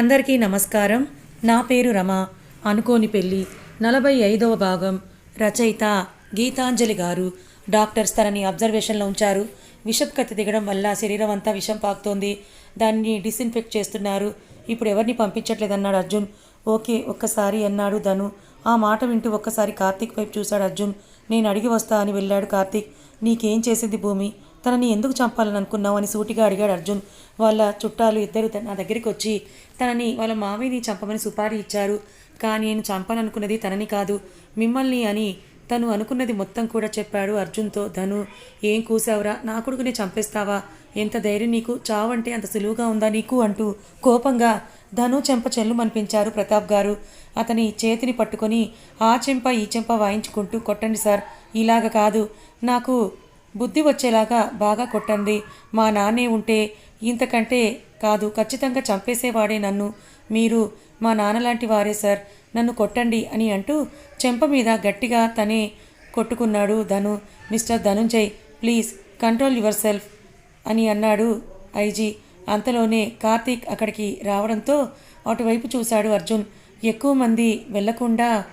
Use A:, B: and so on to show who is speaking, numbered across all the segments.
A: అందరికీ నమస్కారం. నా పేరు రమ. అనుకోని పెళ్ళి నలభై ఐదవ భాగం. రచయిత గీతాంజలి గారు. డాక్టర్స్ తనని అబ్జర్వేషన్లో ఉంచారు. విషపు కత్తి దిగడం వల్ల శరీరం అంతా విషం పాకుతోంది. దాన్ని డిస్ఇన్ఫెక్ట్ చేస్తున్నారు. ఇప్పుడు ఎవరిని పంపించట్లేదన్నాడు అర్జున్. ఓకే ఒక్కసారి అన్నాడు ధను. ఆ మాట వింటూ ఒక్కసారి కార్తీక్ వైపు చూశాడు అర్జున్. నేను అడిగి వస్తా అని వెళ్ళాడు కార్తీక్. నీకేం చేసింది భూమి? తనని ఎందుకు చంపాలని అనుకున్నావు అని సూటిగా అడిగాడు అర్జున్. వాళ్ళ చుట్టాలు ఇద్దరు నా దగ్గరికి వచ్చి తనని వాళ్ళ మామయ్యని చంపమని సుపారీ ఇచ్చారు. కానీ నేను చంపాలనుకున్నది తనని కాదు మిమ్మల్ని అని తను అనుకున్నది మొత్తం కూడా చెప్పాడు అర్జున్తో. ధను ఏం కూసావురా నా కొడుకునే చంపేస్తావా? ఎంత ధైర్యం నీకు? చావంటే అంత సులువుగా ఉందా నీకు? అంటూ కోపంగా ధను చెంప చెల్లు మనిపించారు ప్రతాప్ గారు. అతని చేతిని పట్టుకొని ఆ చెంప ఈ చెంప వాయించుకుంటూ కొట్టండి సార్ ఇలాగ కాదు. నాకు బుద్ధి వచ్చేలాగా బాగా కొట్టండి. మా నాన్నే ఉంటే ఇంతకంటే కాదు ఖచ్చితంగా చంపేసేవాడే నన్ను. మీరు మా నాన్నలాంటి వారే సార్. నన్ను కొట్టండి అని అంటూ చెంప మీద గట్టిగా తనే కొట్టుకున్నాడు Dhanu. Mister Dhananjay please control your self అని అన్నాడు ఐజీ. అంతలోనే కార్తీక్ అక్కడికి రావడంతో అటువైపు చూశాడు అర్జున్. ఎక్కువ మంది వెళ్ళకుండా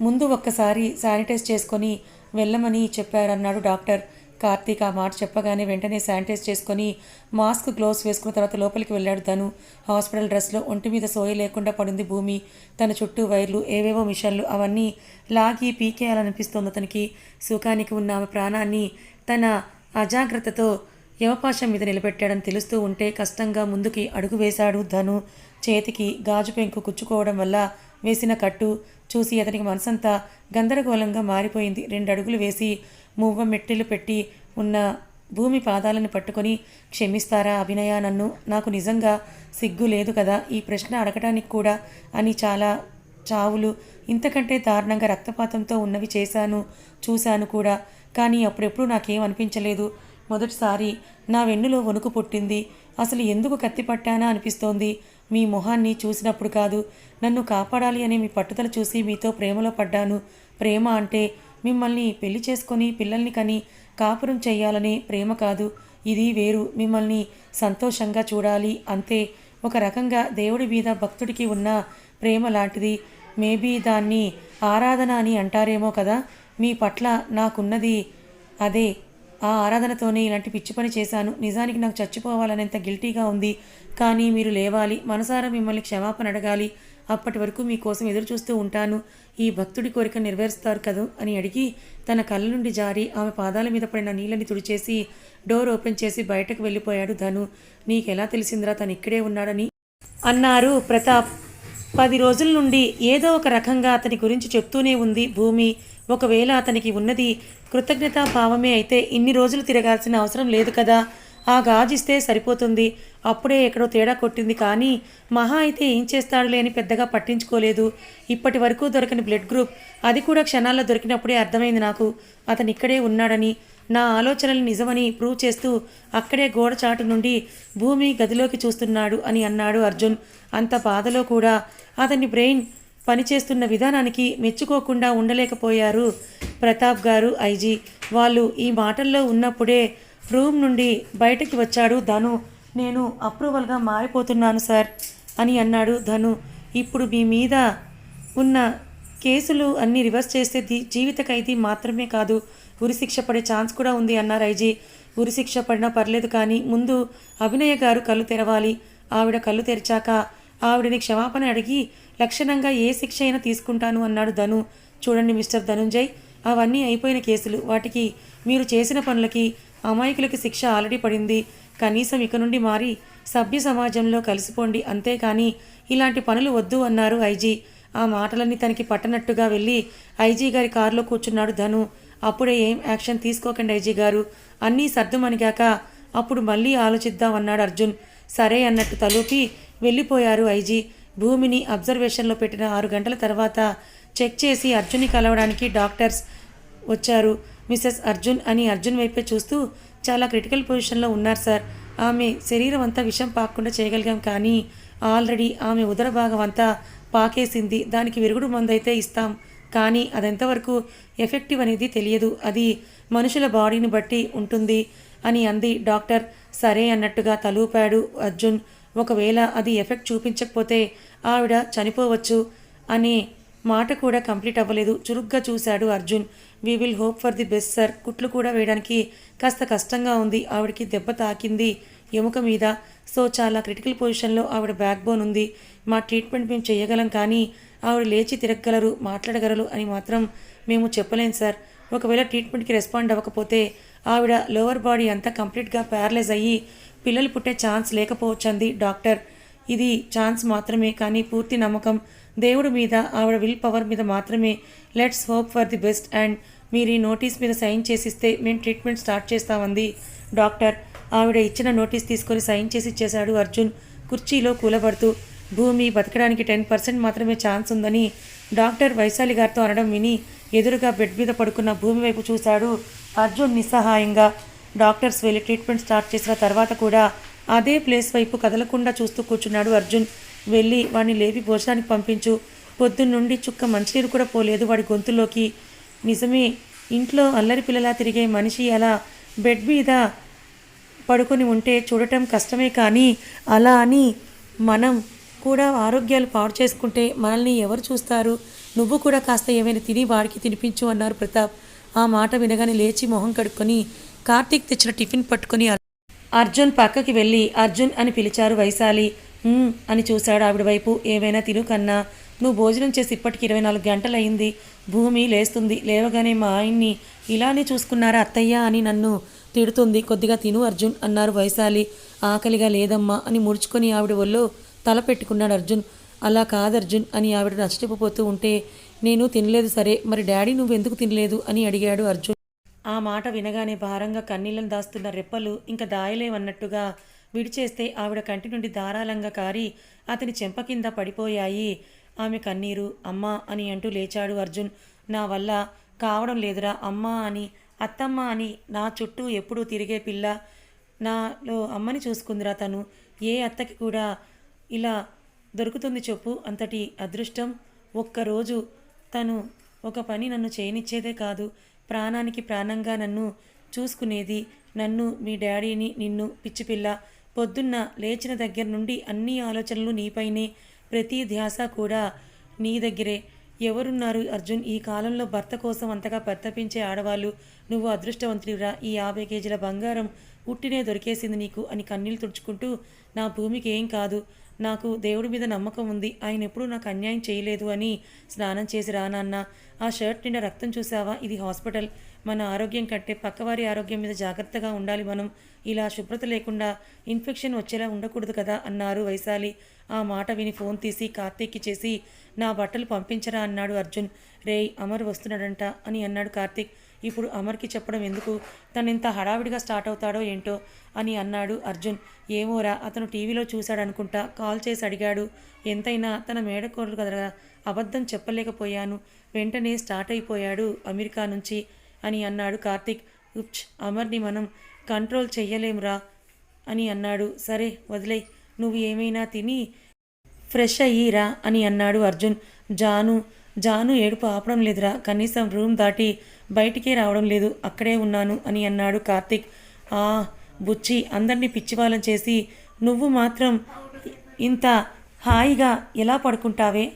A: ముందు ఒక్కసారి శానిటైజ్ చేసుకొని వెళ్ళమని చెప్పారన్నాడు డాక్టర్. కార్తీక్ ఆ మాట చెప్పగానే వెంటనే శానిటైజ్ చేసుకొని మాస్క్ గ్లోవ్స్ వేసుకున్న తర్వాత లోపలికి వెళ్ళాడు తను హాస్పిటల్ డ్రెస్లో ఒంటి మీద సోయ లేకుండా పడింది భూమి. తన చుట్టూ వైర్లు ఏవేవో మిషన్లు అవన్నీ లాగి పీకేయాలనిపిస్తోంది అతనికి. సుఖానికి ఉన్న ఆమె ప్రాణాన్ని తన అజాగ్రత్తతో యవపాశం మీద నిలబెట్టాడని తెలుస్తూ ఉంటే కష్టంగా ముందుకి అడుగు వేశాడు ధను. చేతికి గాజు పెంకు కుచ్చుకోవడం వల్ల వేసిన కట్టు చూసి అతనికి మనసంతా గందరగోళంగా మారిపోయింది. రెండు అడుగులు వేసి మువ్వ మెట్టెలు పెట్టి ఉన్న భూమి పాదాలను పట్టుకొని క్షమిస్తారా అభినయ నన్ను? నాకు నిజంగా సిగ్గు లేదు కదా? ఈ ప్రశ్న అడగటానికి కూడా అని చాలా చావులు ఇంతకంటే దారుణంగా రక్తపాతంతో ఉన్నవి చేశాను చూశాను కూడా. కానీ అప్పుడెప్పుడు నాకేం అనిపించలేదు. మొదటిసారి నా వెన్నులో వణుకు పుట్టింది. అసలు ఎందుకు కత్తి పట్టానా అనిపిస్తోంది. మీ మొహాన్ని చూసినప్పుడు కాదు. నన్ను కాపాడాలి అనే మీ పట్టుదల చూసి మీతో ప్రేమలో పడ్డాను. ప్రేమ అంటే మిమ్మల్ని పెళ్ళి చేసుకొని పిల్లల్ని కని కాపురం చేయాలనే ప్రేమ కాదు. ఇది వేరు. మిమ్మల్ని సంతోషంగా చూడాలి. అంతే. ఒక రకంగా దేవుడి మీద భక్తుడికి ఉన్న ప్రేమ లాంటిది. మేబీ దాన్ని ఆరాధన అని అంటారేమో కదా. మీ పట్ల నాకున్నది అదే. ఆ ఆరాధనతోనే ఇలాంటి పిచ్చి పని చేశాను. నిజానికి నాకు చచ్చిపోవాలనేంత గిల్టీగా ఉంది. కానీ మీరు లేవాలి. మనసారా మిమ్మల్ని క్షమాపణ అడగాలి. అప్పటి వరకు మీకోసం ఎదురు చూస్తూ ఉంటాను. ఈ భక్తుడి కోరిక నెరవేరుస్తారు కదూ? అని అడిగి తన కళ్ళ నుండి జారి ఆమె పాదాల మీద పడిన నీళ్ళని తుడిచేసి డోర్ ఓపెన్ చేసి బయటకు వెళ్ళిపోయాడు ధను. నీకెలా తెలిసిందిరా తను ఇక్కడే ఉన్నాడని? అన్నారు ప్రతాప్. పది రోజుల నుండి ఏదో ఒక రకంగా అతని గురించి చెప్తూనే ఉంది భూమి. ఒకవేళ అతనికి ఉన్నది కృతజ్ఞతా భావమే అయితే ఇన్ని రోజులు తిరగాల్సిన అవసరం లేదు కదా? ఆ గాజిస్తే సరిపోతుంది. అప్పుడే ఎక్కడో తేడా కొట్టింది కానీ మహా అయితే ఏం చేస్తాడులే అని పెద్దగా పట్టించుకోలేదు. ఇప్పటి వరకు దొరకని బ్లడ్ గ్రూప్. అది కూడా క్షణాల్లో దొరికినప్పుడే అర్థమైంది నాకు. అతను ఇక్కడే ఉన్నాడని. నా ఆలోచనలు నిజమని ప్రూవ్ చేస్తూ అక్కడే గోడ చాటు నుండి భూమి గదిలోకి చూస్తున్నాడు అని అన్నాడు అర్జున్. అంత బాధలో కూడా అతని బ్రెయిన్ పనిచేస్తున్న విధానానికి మెచ్చుకోకుండా ఉండలేకపోయారు ప్రతాప్ గారు ఐజీ. వాళ్ళు ఈ మాటల్లో ఉన్నప్పుడే రూమ్ నుండి బయటకి వచ్చాడు ధను. నేను అప్రూవల్గా మారిపోతున్నాను సార్ అని అన్నాడు ధను. ఇప్పుడు మీ మీద ఉన్న కేసులు అన్ని రివర్స్ చేస్తే జీవిత ఖైదీ మాత్రమే కాదు ఉరిశిక్ష పడే ఛాన్స్ కూడా ఉంది అన్నారు ఐజీ ఉరిశిక్ష పడినా పర్లేదు కానీ ముందు అభినయ గారు కళ్ళు తెరవాలి. ఆవిడ కళ్ళు తెరిచాక ఆవిడని క్షమాపణ అడిగి లక్షణంగా ఏ శిక్ష అయినా తీసుకుంటాను అన్నాడు ధను. చూడండి మిస్టర్ ధనుంజయ్ అవన్నీ అయిపోయిన కేసులు. వాటికి మీరు చేసిన పనులకి అమాయకులకి శిక్ష ఆల్రెడీ పడింది. కనీసం ఇక నుండి మారి సభ్య సమాజంలో కలిసిపోండి అంతేకాని ఇలాంటి పనులు వద్దు అన్నారు ఐజీ. ఆ మాటలన్నీ తనకి పట్టనట్టుగా వెళ్ళి ఐజీ గారి కారులో కూర్చున్నాడు ధను. అప్పుడే ఏం యాక్షన్ తీసుకోకండి ఐజీ గారు. అన్నీ సర్దుమణిగాక అప్పుడు మళ్ళీ ఆలోచిద్దాం అన్నాడు అర్జున్. సరే అన్నట్టు తలూపి వెళ్ళిపోయారు ఐజీ. భూమిని అబ్జర్వేషన్లో పెట్టిన ఆరు గంటల తర్వాత చెక్ చేసి అర్జున్ని కలవడానికి డాక్టర్స్ వచ్చారు. మిస్సెస్ అర్జున్ అని అర్జున్ వైపే చూస్తూ చాలా క్రిటికల్ పొజిషన్లో ఉన్నారు సార్. ఆమె శరీరం అంతా విషం పాకకుండా చేయగలిగాం కానీ ఆల్రెడీ ఆమె ఉదర భాగం అంతా పాకేసింది. దానికి విరుగుడు మందైతే ఇస్తాం. కానీ అదెంతవరకు ఎఫెక్టివ్ అనేది తెలియదు. అది మనుషుల బాడీని బట్టి ఉంటుంది అని అంది డాక్టర్. సరే అన్నట్టుగా తలూపాడు అర్జున్. ఒకవేళ అది ఎఫెక్ట్ చూపించకపోతే ఆవిడ చనిపోవచ్చు అనే మాట కూడా కంప్లీట్ అవ్వలేదు. చురుగ్గా చూశాడు Arjun. We will hope for the best sir కుట్లు కూడా వేయడానికి కాస్త కష్టంగా ఉంది. ఆవిడకి దెబ్బ తాకింది ఎముక మీద. సో చాలా క్రిటికల్ పొజిషన్లో ఆవిడ బ్యాక్ బోన్ ఉంది. మా ట్రీట్మెంట్ మేము చేయగలం కానీ ఆవిడ లేచి తిరగగలరు మాట్లాడగలరు అని మాత్రం మేము చెప్పలేం సార్ ఒకవేళ ట్రీట్మెంట్కి రెస్పాండ్ అవ్వకపోతే ఆవిడ లోవర్ బాడీ అంతా కంప్లీట్గా ప్యారలైజ్ అయ్యి పిల్లలు పుట్టే ఛాన్స్ లేకపోవచ్చంది డాక్టర్ ఇది ఛాన్స్ మాత్రమే కానీ పూర్తి నమ్మకం దేవుడి మీద ఆవిడ విల్ పవర్ మీద మాత్రమే let's hope for the best and మీరు ఈ నోటీస్ మీద సైన్ చేసిస్తే మేము ట్రీట్మెంట్ స్టార్ట్ చేస్తామంది. డాక్టర్ ఆవిడ ఇచ్చిన నోటీస్ తీసుకొని సైన్ చేసి ఇచ్చేశాడు అర్జున్. కుర్చీలో కూలబడుతూ భూమి బతకడానికి టెన్ పర్సెంట్ మాత్రమే ఛాన్స్ ఉందని డాక్టర్ వైశాలి గారితో అనడం విని ఎదురుగా బెడ్ మీద పడుకున్న భూమి వైపు చూశాడు అర్జున్ నిస్సహాయంగా. డాక్టర్స్ వెళ్ళి ట్రీట్మెంట్ స్టార్ట్ చేసిన తర్వాత కూడా అదే ప్లేస్ వైపు కదలకుండా చూస్తూ కూర్చున్నాడు అర్జున్. వెళ్ళి వాడిని లేపి భోజనానికి పంపించు. పొద్దున్నుండి చుక్క మంచినీరు కూడా పోలేదు. వాడి గొంతులోకి నిజమే ఇంట్లో అల్లరి పిల్లలా తిరిగే మనిషి అలా బెడ్ మీద పడుకొని ఉంటే చూడటం కష్టమే కానీ అలా అని మనం కూడా ఆరోగ్యాలు పాడు చేసుకుంటే మనల్ని ఎవరు చూస్తారు? నువ్వు కూడా కాస్త ఏమైనా తిని వాడికి తినిపించు అన్నారు ప్రతాప్. ఆ మాట వినగానే లేచి మొహం కడుక్కొని కార్తీక్ తెచ్చిన టిఫిన్ పట్టుకొని అర్జున్ పక్కకి వెళ్ళి అర్జున్ అని పిలిచారు వైశాలి. అని చూశాడు ఆవిడ వైపు. ఏమైనా తిను కన్నా. నువ్వు భోజనం చేసి ఇప్పటికి ఇరవై నాలుగు గంటలయ్యింది. భూమి లేస్తుంది. లేవగానే మా ఆయన్ని ఇలానే చూసుకున్నారా అత్తయ్య అని నన్ను తిడుతుంది. కొద్దిగా తిను అర్జున్ అన్నారు వైశాలి. ఆకలిగా లేదమ్మా అని ముడుచుకొని ఆవిడ ఒళ్ళో తల పెట్టుకున్నాడు అర్జున్. అలా కాదు అర్జున్ అని ఆవిడ నష్టపోతూ ఉంటే నేను తినలేదు సరే మరి డాడీ నువ్వెందుకు తినలేదు అని అడిగాడు అర్జున్. ఆ మాట వినగానే భారంగా కన్నీళ్ళను దాస్తున్న రెప్పలు ఇంకా దాయలేవన్నట్టుగా విడిచేస్తే ఆవిడ కంటి నుండి ధారాళంగా కారి అతని చెంప కింద పడిపోయాయి. ఆమె కన్నీరు అమ్మా అని అంటూ లేచాడు అర్జున్. నా వల్ల కావడం లేదురా అమ్మా అని అత్తమ్మ అని నా చుట్టూ ఎప్పుడూ తిరిగే పిల్ల నాలో అమ్మని చూసుకుందిరా తను. ఏ అత్తకి కూడా ఇలా దొరుకుతుంది చెప్పు అంతటి అదృష్టం. ఒక్కరోజు తను ఒక పని నన్ను చేయనిచ్చేదే కాదు. ప్రాణానికి ప్రాణంగా నన్ను చూసుకునేది నన్ను మీ డాడీని నిన్ను పిచ్చిపిల్ల పొద్దున్న లేచిన దగ్గర నుండి అన్ని ఆలోచనలు నీపైనే. ప్రతి ధ్యాస కూడా నీ దగ్గరే. ఎవరున్నారు అర్జున్? ఈ కాలంలో భర్త కోసం అంతగా పరితపించే ఆడవాళ్ళు నువ్వు అదృష్టవంతుడిరా ఈ యాభై కేజీల బంగారం పుట్టినే దొరికేసింది నీకు అని కన్నీళ్ళు తుడుచుకుంటూ నా భూమికి ఏం కాదు. నాకు దేవుడి మీద నమ్మకం ఉంది. ఆయన ఎప్పుడూ నాకు అన్యాయం చేయలేదు అని స్నానం చేసి రానాన్న ఆ షర్ట్ నిండా రక్తం చూసావా? ఇది హాస్పిటల్. మన ఆరోగ్యం కంటే పక్కవారి ఆరోగ్యం మీద జాగ్రత్తగా ఉండాలి మనం. ఇలా శుభ్రత లేకుండా ఇన్ఫెక్షన్ వచ్చేలా ఉండకూడదు కదా అన్నారు వైశాలి. ఆ మాట విని ఫోన్ తీసి కార్తీక్కి చేసి నా బట్టలు పంపించరా అన్నాడు అర్జున్. రేయ్ అమర్ వస్తున్నాడంట అని అన్నాడు కార్తీక్. ఇప్పుడు అమర్కి చెప్పడం ఎందుకు? తను ఇంత హడావిడిగా స్టార్ట్ అవుతాడో ఏంటో అని అన్నాడు అర్జున్. ఏమోరా అతను టీవీలో చూశాడనుకుంటా కాల్ చేసి అడిగాడు. ఎంతైనా తన మేడకోడలు కదరా అబద్ధం చెప్పలేకపోయాను. వెంటనే స్టార్ట్ అయిపోయాడు అమెరికా నుంచి. అని అన్నాడు కార్తీక్. ఉప్చ్ అమర్ని మనం కంట్రోల్ చెయ్యలేమురా అని అన్నాడు. సరే వదిలే నువ్వు ఏమైనా తిని ఫ్రెష్ అయ్యిరా అని అన్నాడు అర్జున్. జాను జాను ఏడుపు ఆపడం లేదురా. కనీసం రూమ్ దాటి బయటికే రావడం లేదు. అక్కడే ఉన్నాను అని అన్నాడు కార్తీక్. ఆ బుచ్చి అందరినీ పిచ్చివాలం చేసి నువ్వు మాత్రం ఇంత హాయిగా ఎలా పడుకుంటావే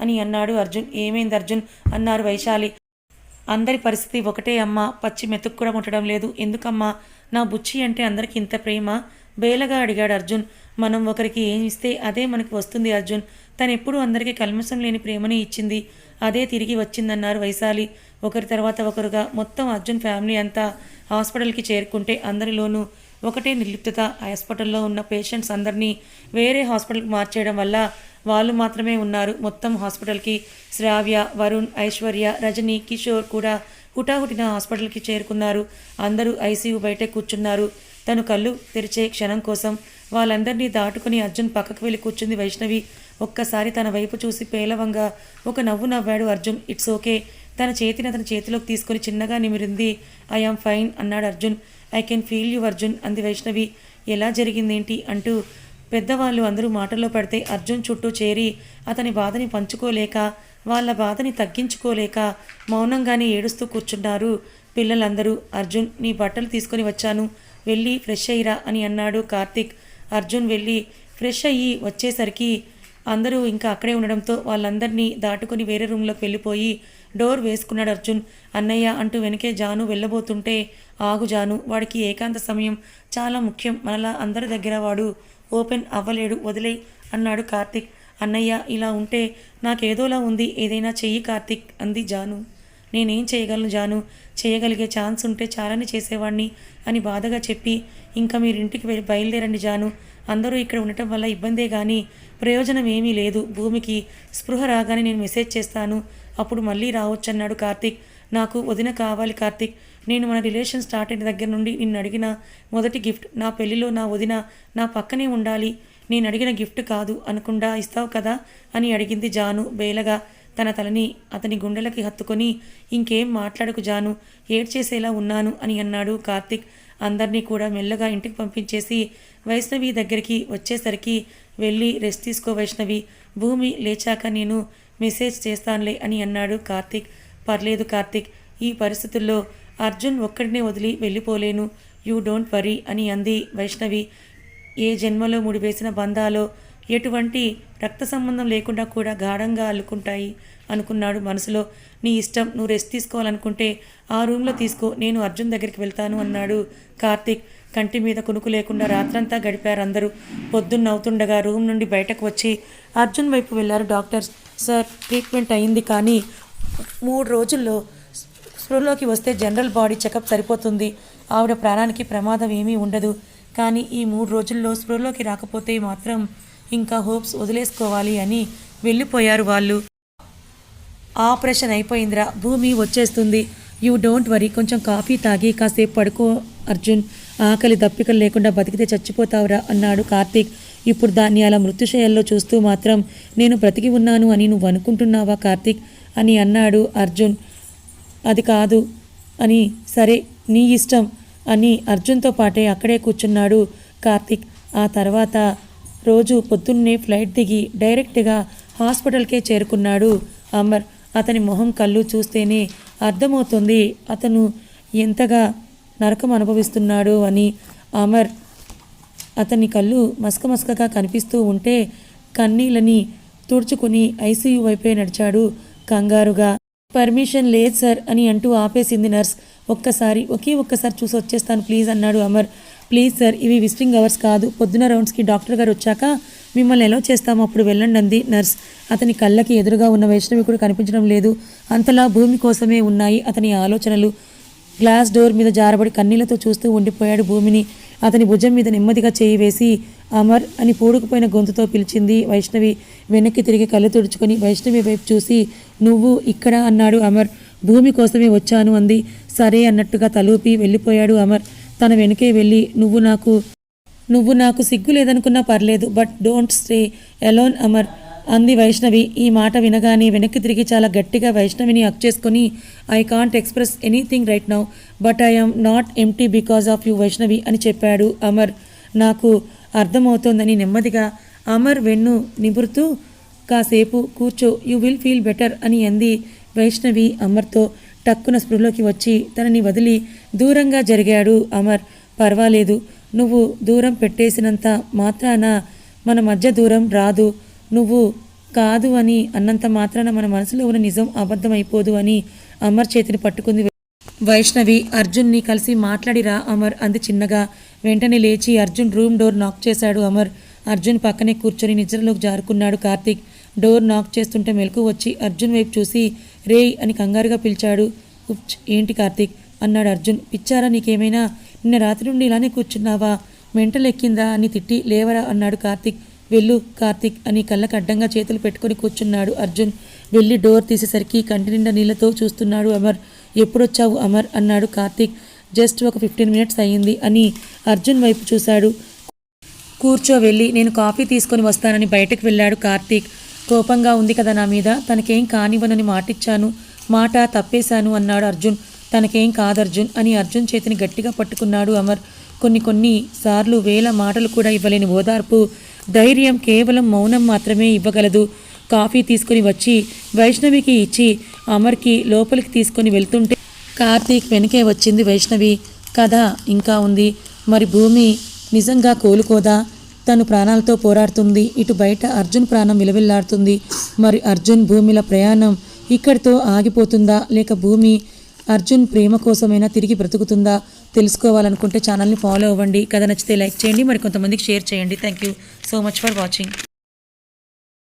A: అని అన్నాడు అర్జున్. ఏమైంది అర్జున్? అన్నారు వైశాలి. అందరి పరిస్థితి ఒకటే అమ్మా పచ్చి మెతుకు కూడా ముట్టడం లేదు. ఎందుకమ్మా? నా బుచ్చి అంటే అందరికి ఇంత ప్రేమ? బేలగా అడిగాడు అర్జున్. మనం ఒకరికి ఏం ఇస్తే అదే మనకి వస్తుంది అర్జున్. తను ఎప్పుడూ అందరికీ కల్మషం లేని ప్రేమని ఇచ్చింది. అదే తిరిగి వచ్చిందన్నారు వైశాలి. ఒకరి తర్వాత ఒకరుగా మొత్తం అర్జున్ ఫ్యామిలీ అంతా హాస్పిటల్కి చేరుకుంటే అందరిలోనూ ఒకటే నిర్లిప్తత. హాస్పిటల్లో ఉన్న పేషెంట్స్ అందరినీ వేరే హాస్పిటల్కి మార్చేయడం వల్ల వాళ్ళు మాత్రమే ఉన్నారు. మొత్తం హాస్పిటల్కి శ్రావ్య వరుణ్ ఐశ్వర్య రజని కిషోర్ కూడా హుటాహుటిన హాస్పిటల్కి చేరుకున్నారు. అందరూ ఐసీయూ బయటే కూర్చున్నారు. తను కళ్ళు తెరిచే క్షణం కోసం వాళ్ళందరినీ దాటుకుని అర్జున్ పక్కకు వెళ్ళి కూర్చుంది వైష్ణవి. ఒక్కసారి తన వైపు చూసి పేలవంగా ఒక నవ్వు నవ్వాడు అర్జున్. It's okay. తన చేతిని అతని చేతిలోకి తీసుకుని చిన్నగా నిమిరింది. ఐ ఫైన్ అన్నాడు Arjun. I can feel you Arjun అంది వైష్ణవి. ఎలా జరిగిందేంటి? అంటూ పెద్దవాళ్ళు అందరూ మాటల్లో పడితే అర్జున్ చుట్టూ చేరి అతని బాధని పంచుకోలేక వాళ్ళ బాధని తగ్గించుకోలేక మౌనంగానే ఏడుస్తూ కూర్చున్నారు. పిల్లలందరూ అర్జున్ నీ బట్టలు తీసుకొని వచ్చాను. వెళ్ళి ఫ్రెష్ అయ్యిరా అని అన్నాడు కార్తిక్. అర్జున్ వెళ్ళి ఫ్రెష్ అయ్యి వచ్చేసరికి అందరూ ఇంకా అక్కడే ఉండడంతో వాళ్ళందరినీ దాటుకొని వేరే రూమ్లోకి వెళ్ళిపోయి డోర్ వేసుకున్నాడు అర్జున్. అన్నయ్య అంటూ వెనకే జాను వెళ్ళబోతుంటే ఆగు జాను వాడికి ఏకాంత సమయం చాలా ముఖ్యం. మనలా అందరి దగ్గర వాడు ఓపెన్ అవ్వలేడు వదిలే అన్నాడు కార్తిక్. అన్నయ్య ఇలా ఉంటే నాకేదోలా ఉంది ఏదైనా చెయ్యి కార్తిక్ అంది జాను. నేనేం చేయగలను జాను? చేయగలిగే ఛాన్స్ ఉంటే చాలానే చేసేవాడిని అని బాధగా చెప్పి ఇంకా మీరింటికి వెళ్ళి బయలుదేరండి జాను. అందరూ ఇక్కడ ఉండటం వల్ల ఇబ్బందే కానీ ప్రయోజనం ఏమీ లేదు. భూమికి స్పృహ రాగానే నేను మెసేజ్ చేస్తాను. అప్పుడు మళ్ళీ రావచ్చన్నాడు కార్తిక్. నాకు వదిన కావాలి కార్తిక్. నేను మన రిలేషన్ స్టార్ట్ అయిన దగ్గర నుండి నిన్ను అడిగిన మొదటి గిఫ్ట్ నా పెళ్ళిలో నా వదిన నా పక్కనే ఉండాలి. నేను అడిగిన గిఫ్ట్ కాదు అనుకుండా ఇస్తావు కదా అని అడిగింది జాను బేలగా. తన తలని అతని గుండెలకి హత్తుకొని ఇంకేం మాట్లాడకు జాను ఏడ్చేసేలా ఉన్నాను అని అన్నాడు కార్తిక్. అందరినీ కూడా మెల్లగా ఇంటికి పంపించేసి వైష్ణవి దగ్గరికి వచ్చేసరికి వెళ్ళి రెస్ట్ తీసుకో వైష్ణవి భూమి లేచాక నేను మెసేజ్ చేస్తానులే అని అన్నాడు కార్తిక్. పర్లేదు కార్తిక్ ఈ పరిస్థితుల్లో అర్జున్ ఒక్కడినే వదిలి వెళ్ళిపోలేను. యూ డోంట్ వరీ అని అంది వైష్ణవి. ఏ జన్మలో ముడివేసిన బంధాలో ఎటువంటి రక్త సంబంధం లేకుండా కూడా గాఢంగా అల్లుకుంటాయి అనుకున్నాడు మనసులో. నీ ఇష్టం నువ్వు రెస్ట్ తీసుకోవాలనుకుంటే ఆ రూమ్లో తీసుకో నేను అర్జున్ దగ్గరికి వెళ్తాను అన్నాడు కార్తీక్. కంటి మీద కునుకు లేకుండా రాత్రంతా గడిపారు అందరూ. పొద్దున్న అవుతుండగా రూమ్ నుండి బయటకు వచ్చి అర్జున్ వైపు వెళ్ళారు డాక్టర్స్. సార్ ట్రీట్మెంట్ అయింది కానీ మూడు రోజుల్లో స్పృహలోకి వస్తే జనరల్ బాడీ చెకప్ సరిపోతుంది. ఆవిడ ప్రాణానికి ప్రమాదం ఏమీ ఉండదు. కానీ ఈ మూడు రోజుల్లో స్పృహలోకి రాకపోతే మాత్రం ఇంకా హోప్స్ వదిలేసుకోవాలి అని వెళ్ళిపోయారు వాళ్ళు. ఆపరేషన్ అయిపోయిందిరా. భూమి వచ్చేస్తుంది. You don't worry. కొంచెం కాఫీ తాగి కాసేపు పడుకో అర్జున్. ఆకలి దప్పికలు లేకుండా బతికితే చచ్చిపోతావురా అన్నాడు కార్తీక్. ఇప్పుడు దాన్ని అలా మృత్యుశయల్లో చూస్తూ మాత్రం నేను బ్రతికి ఉన్నాను అని నువ్వు అనుకుంటున్నావా కార్తీక్? అని అన్నాడు అర్జున్. అది కాదు. అని సరే నీ ఇష్టం అని అర్జున్తో పాటే అక్కడే కూర్చున్నాడు కార్తిక్. ఆ తర్వాత రోజు పొద్దున్నే ఫ్లైట్ దిగి డైరెక్ట్గా హాస్పిటల్కే చేరుకున్నాడు అమర్. అతని మొహం కళ్ళు చూస్తేనే అర్థమవుతుంది అతను ఎంతగా నరకం అనుభవిస్తున్నాడు అని. అమర్ అతని కళ్ళు మసకమసకగా కనిపిస్తూ ఉంటే కన్నీళ్ళని తుడుచుకుని ఐసీయూ వైపే నడిచాడు కంగారుగా. పర్మిషన్ లేదు సార్ అని అంటూ ఆపేసింది నర్స్. ఒక్కసారి ఒకే ఒక్కసారి చూసి వచ్చేస్తాను ప్లీజ్ అన్నాడు అమర్. ప్లీజ్ సార్ ఇవి విజిటింగ్ అవర్స్ కాదు. పొద్దున రౌండ్స్కి డాక్టర్ గారు వచ్చాక మిమ్మల్ని ఎలా చేస్తాము అప్పుడు వెళ్ళండి అంది నర్స్. అతని కళ్ళకి ఎదురుగా ఉన్న వైష్ణవి కూడా కనిపించడం లేదు. అంతలా భూమి కోసమే ఉన్నాయి అతని ఆలోచనలు. గ్లాస్ డోర్ మీద జారబడి కన్నీళ్ళతో చూస్తూ ఉండిపోయాడు భూమిని. అతని భుజం మీద నెమ్మదిగా చేయి వేసి అమర్ అని పూడుకుపోయిన గొంతుతో పిలిచింది వైష్ణవి. వెనక్కి తిరిగి కళ్ళు తుడుచుకొని వైష్ణవి వైపు చూసి నువ్వు ఇక్కడ? అన్నాడు అమర్. భూమి కోసమే వచ్చాను అంది. సరే అన్నట్టుగా తలూపి వెళ్ళిపోయాడు అమర్. తన వెనుకే వెళ్ళి నువ్వు నాకు నువ్వు నాకు సిగ్గు లేదనుకున్నా పర్లేదు but don't stay alone Amar. అంది వైష్ణవి. ఈ మాట వినగానే వెనక్కి తిరిగి చాలా గట్టిగా వైష్ణవిని హక్ చేసుకొని I can't express anything right now but I'm not empty because of you Vaishnavi అని చెప్పాడు అమర్. నాకు అర్థమవుతోందని నెమ్మదిగా అమర్ వెన్ను నిబురుతూ కాసేపు కూర్చో యూ విల్ ఫీల్ బెటర్ అని అంది వైష్ణవి అమర్తో. టక్కున స్పృహలోకి వచ్చి తనని వదిలి దూరంగా జరిగాడు అమర్. పర్వాలేదు నువ్వు దూరం పెట్టేసినంత మాత్రాన మన మధ్య దూరం రాదు. నువ్వు కాదు అని అన్నంత మాత్రాన మన మనసులో ఉన్న నిజం అబద్ధమైపోదు అని అమర్ చేతిని పట్టుకుంది. వైష్ణవి అర్జున్ని కలిసి మాట్లాడిరా అమర్ అంది చిన్నగా. వెంటనే లేచి అర్జున్ రూమ్ డోర్ నాక్ చేశాడు అమర్. అర్జున్ పక్కనే కూర్చొని నిద్రలోకి జారుకున్నాడు కార్తీక్. డోర్ నాక్ చేస్తుంటే మెలకు వచ్చి అర్జున్ వైపు చూసి రేయ్ అని కంగారుగా పిలిచాడు. ఉప్చ్ ఏంటి కార్తీక్? అన్నాడు అర్జున్. పిచ్చారా నీకేమైనా? నిన్న రాత్రి నుండి ఇలానే కూర్చున్నావా? మెంటల్ ఎక్కిందా అని తిట్టి లేవరా అన్నాడు కార్తీక్. వెళ్ళు కార్తీక్ అని కళ్ళకు అడ్డంగా చేతులు పెట్టుకొని కూర్చున్నాడు అర్జున్. వెళ్ళి డోర్ తీసేసరికి కంటి నిండా నీళ్ళతో చూస్తున్నాడు అమర్. ఎప్పుడొచ్చావు అమర్? అన్నాడు కార్తీక్. జస్ట్ ఒక ఫిఫ్టీన్ మినిట్స్ అయ్యింది అని అర్జున్ వైపు చూశాడు. కూర్చో వెళ్ళి నేను కాఫీ తీసుకొని వస్తానని బయటకు వెళ్ళాడు కార్తీక్. కోపంగా ఉంది కదా నా మీద. తనకేం కానివ్వనని మాటిచ్చాను. మాట తప్పేశాను అన్నాడు అర్జున్. తనకేం కాదు అర్జున్ అని అర్జున్ చేతిని గట్టిగా పట్టుకున్నాడు అమర్. కొన్ని కొన్ని సార్లు వేల మాటలు కూడా ఇవ్వలేని ఓదార్పు. ధైర్యం కేవలం మౌనం మాత్రమే ఇవ్వగలదు. కాఫీ తీసుకుని వచ్చి వైష్ణవికి ఇచ్చి అమర్కి లోపలికి తీసుకొని వెళ్తుంటే కార్తీక్ వెనకే వచ్చింది వైష్ణవి. కథ ఇంకా ఉంది. మరి భూమి నిజంగా కోలుకోదా? తను ప్రాణాలతో పోరాడుతుంది. ఇటు బయట అర్జున్ ప్రాణం విలవిల్లాడుతుంది మరి అర్జున్ భూమిల ప్రయాణం ఇక్కడితో ఆగిపోతుందా? లేక భూమి అర్జున్ ప్రేమ కోసమైనా తిరిగి బ్రతుకుతుందా? తెలుసుకోవాలనుకుంటే ఛానల్ని ఫాలో అవ్వండి. కథ నచ్చితే లైక్ చేయండి. మరి కొంతమందికి షేర్ చేయండి. Thank you so much for watching